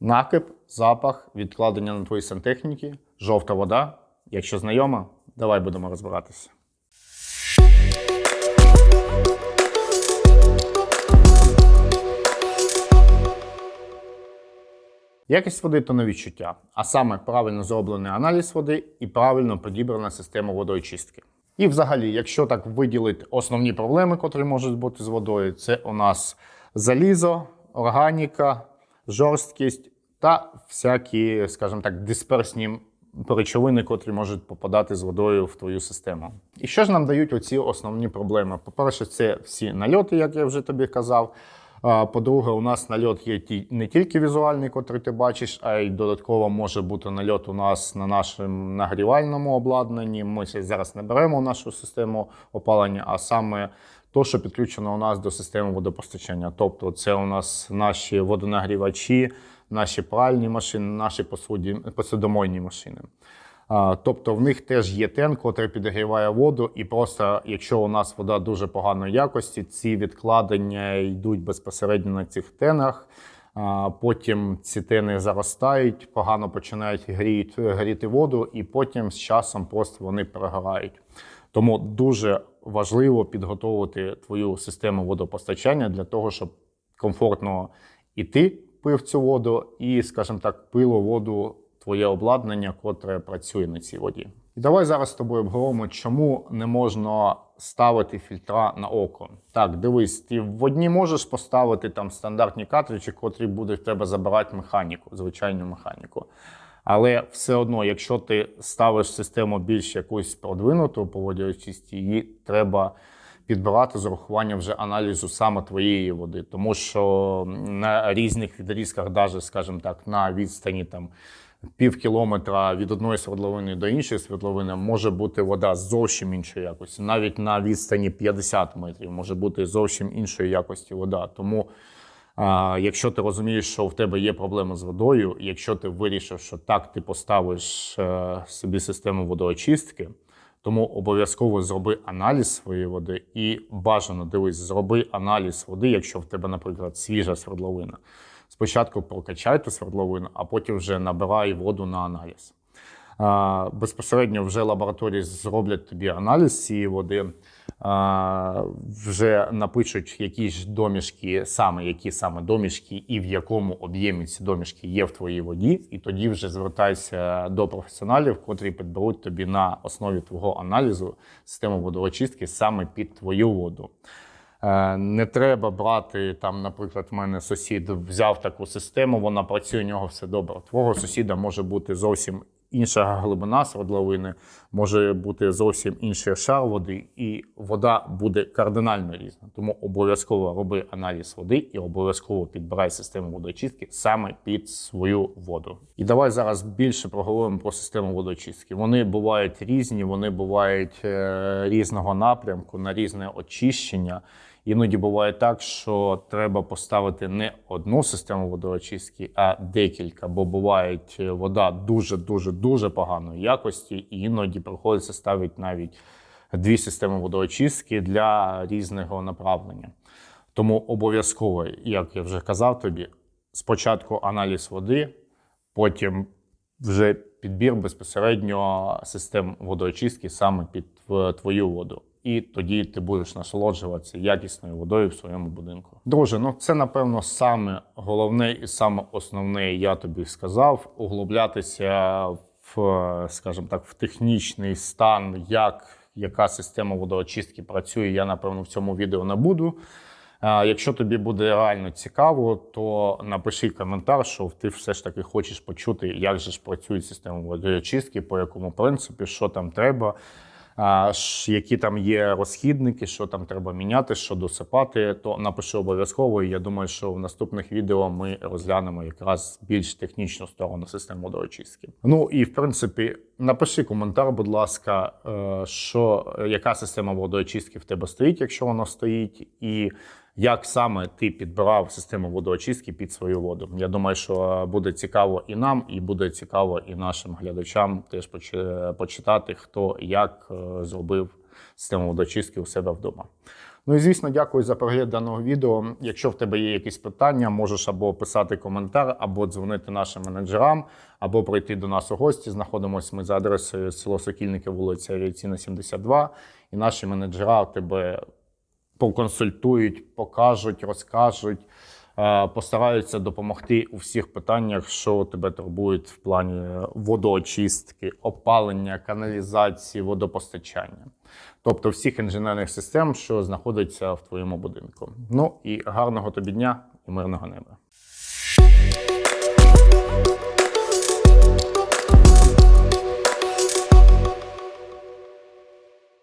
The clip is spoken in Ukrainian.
Накип, запах, відкладення на твоїй сантехніки, жовта вода. Якщо знайома, давай будемо розбиратися. Якість води то не відчуття, а саме правильно зроблений аналіз води і правильно підібрана система водоочистки. І взагалі, якщо так виділити основні проблеми, котрі можуть бути з водою, це у нас залізо, органіка, жорсткість та всякі, скажімо так, дисперсні речовини, котрі можуть попадати з водою в твою систему. І що ж нам дають оці основні проблеми? По-перше, це всі нальоти, як я вже тобі казав. По-друге, у нас нальот є ті- не тільки візуальний, котрий ти бачиш, а й додатково може бути нальот у нас на нашому нагрівальному обладнанні. Ми зараз не беремо нашу систему опалення, а саме то, що підключено у нас до системи водопостачання. Тобто, це у нас наші водонагрівачі, наші пральні машини, наші посудомойні машини. Тобто в них теж є тен, котрий підігріває воду, і просто якщо у нас вода дуже поганої якості, ці відкладення йдуть безпосередньо на цих тенах. Потім ці тени заростають, погано починають гріти, гріти воду, і потім з часом просто вони перегорають. Тому дуже важливо підготовити твою систему водопостачання для того, щоб комфортно і ти пив цю воду, і, скажімо так, пило воду твоє обладнання, котре працює на цій воді. І давай зараз з тобою обговоримо, чому не можна ставити фільтра на око. Так, дивись, ти в одні можеш поставити там стандартні картриджі, котрі будуть в тебе забирати механіку, звичайну механіку. Але все одно, якщо ти ставиш систему більш якусь продвинуту по водіочисті, її треба підбирати з урахуванням вже аналізу саме твоєї води, тому що на різних відрізках, навіть, скажімо так, на відстані там пів кілометра від одної свердловини до іншої свердловини може бути вода зовсім іншої якості. Навіть на відстані 50 метрів може бути зовсім іншої якості вода. Тому якщо ти розумієш, що в тебе є проблеми з водою, якщо ти вирішив, що так ти поставиш е, собі систему водоочистки, тому обов'язково зроби аналіз своєї води і бажано дивись, зроби аналіз води, якщо в тебе, наприклад, свіжа свердловина. Спочатку прокачайте свердловину, а потім вже набирай воду на аналіз. Безпосередньо вже лабораторії зроблять тобі аналіз цієї води, вже напишуть, які ж домішки, саме які саме домішки і в якому об'ємі ці домішки є в твоїй воді, і тоді вже звертайся до професіоналів, котрі підберуть тобі на основі твого аналізу систему водоочистки саме під твою воду. Е, Не треба брати там, наприклад, в мене сусід взяв таку систему, вона працює, у нього все добре. Твого сусіда може бути зовсім інша глибина свердловини, може бути зовсім інший шар води, і вода буде кардинально різна. Тому обов'язково роби аналіз води і обов'язково підбирай систему водоочистки саме під свою воду. І давай зараз більше проговоримо про систему водоочистки. Вони бувають різні, вони бувають е, різного напрямку на різне очищення. Іноді буває так, що треба поставити не одну систему водоочистки, а декілька, бо буває вода дуже дуже дуже поганої якості, і іноді приходиться ставити навіть дві системи водоочистки для різного направлення. Тому обов'язково, як я вже казав тобі, спочатку аналіз води, потім вже підбір безпосередньо систем водоочистки саме під е, твою воду. І тоді ти будеш насолоджуватися якісною водою в своєму будинку. Друже, ну це напевно саме головне і саме основне, я тобі сказав, углублятися в, скажімо так, в технічний стан, як яка система водоочистки працює. Я напевно в цьому відео не буду. Якщо тобі буде реально цікаво, то напиши коментар, що ти все ж таки хочеш почути, як же ж працює система водоочистки, по якому принципі, що там треба, які там є розхідники, що там треба міняти, що досипати, то напишу обов'язково. І я думаю, що в наступних відео ми розглянемо якраз більш технічну сторону системи водоочистки. Ну і в принципі, напиши коментар, будь ласка, е, що яка система водоочистки в тебе стоїть, якщо вона стоїть, і як саме ти підбирав систему водоочистки під свою воду. Я думаю, що буде цікаво і нам, і буде цікаво і нашим глядачам теж почитати, хто як е, зробив систему водоочистки у себе вдома. Ну і звісно, дякую за перегляд даного відео. Якщо в тебе є якісь питання, можеш або писати коментар, або дзвонити нашим менеджерам, або прийти до нас у гості. Знаходимося ми за адресою село Сокільники, вулиця Авіаційна, 72. І наші менеджера тебе поконсультують, покажуть, розкажуть, е, постараються допомогти у всіх питаннях, що тебе турбують в плані водоочистки, опалення, каналізації, водопостачання. Тобто всіх інженерних систем, що знаходяться в твоєму будинку. Ну і гарного тобі дня і мирного неба.